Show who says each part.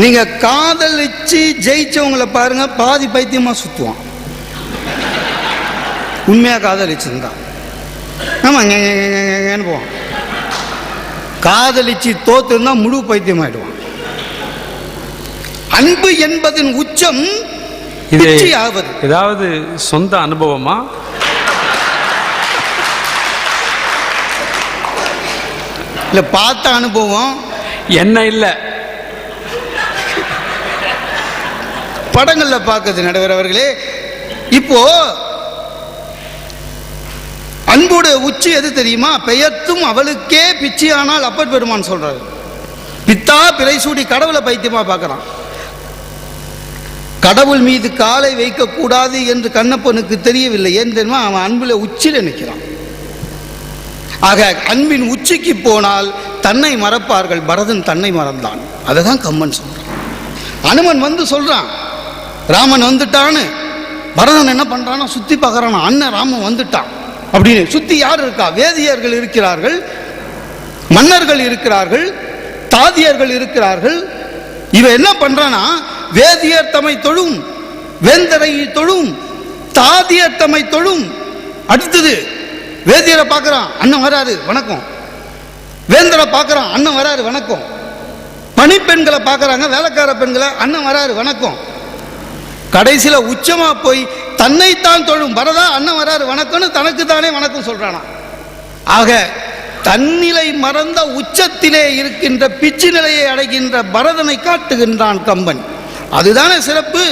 Speaker 1: நீங்க காதலிச்சு ஜெயிச்சவங்கள பாருங்க பாதி பைத்தியமா சுத்துவான். உண்மையா காதலிச்சிருந்தான் ஆமா போவான். காதலிச்சு தோத்துருந்தா முழு பைத்தியமாயிடுவான். அன்பு என்பதின் உச்சம்
Speaker 2: இது
Speaker 1: ஆவது
Speaker 2: ஏதாவது சொந்த அனுபவமா?
Speaker 1: இல்ல பார்த்த அனுபவம்.
Speaker 2: என்ன இல்ல.
Speaker 1: படங்களில் பார்க்குது நடுவர் அவர்களே. இப்போ அன்போட உச்சி எது தெரியுமா? பெயர்த்தும் அவளுக்கே பிச்சையானால் அப்பர் பெருமான் சொல்றாரு. பித்தா பிறை சூடி கடவுளை பைத்தியமா பார்க்கறான். கடவுள் மீது காலை வைக்கக்கூடாது என்று கண்ணப்பனுக்கு தெரியவில்லை. ஏன் தெரியுமா? அவன் அன்புல உச்சியில் நிற்கிறான் ஆக அன்பின் உச்சிக்கு போனால் தன்னை மறப்பார்கள். பரதன் தன்னை மறந்தான். அதை தான் கம்மன் சொல்றான். அனுமன் வந்து சொல்றான் ராமன் வந்துட்டான்னு. பரதன் என்ன பண்ணுறான்னா சுத்தி பார்க்குறான் அண்ணன் ராமன் வந்துட்டான். அப்படின்னு சுத்தி யார் இருக்கா? வேதியர்கள் இருக்கிறார்கள் மன்னர்கள் இருக்கிறார்கள் தாதியர்கள் இருக்கிறார்கள். இவன் என்ன பண்றானா வேதியர் தம்மை தொழும் வேந்தரை தொழும் தாதியர் தம்மை தொழும். அடுத்தது வேதியரை பார்க்கறான் அண்ணன் வராரு வணக்கம். வேந்தரை பார்க்கறான் அண்ணன் வராரு வணக்கம். பணிப்பெண்களை பார்க்கறாங்க வேலைக்கார பெண்களை அண்ணன் வராரு வணக்கம். கடைசியில் உச்சமாக போய் தன்னைத்தான் தொழும். வரதா? அண்ணன் வராரு. வணக்கம்னு தனக்கு தானே வணக்கம் சொல்கிறானா ஆக தன்னிலை மறந்த உச்சத்திலே இருக்கின்ற பிச்சு நிலையை அடைகின்ற பரதனை காட்டுகின்றான் கம்பன். அதுதானே சிறப்பு?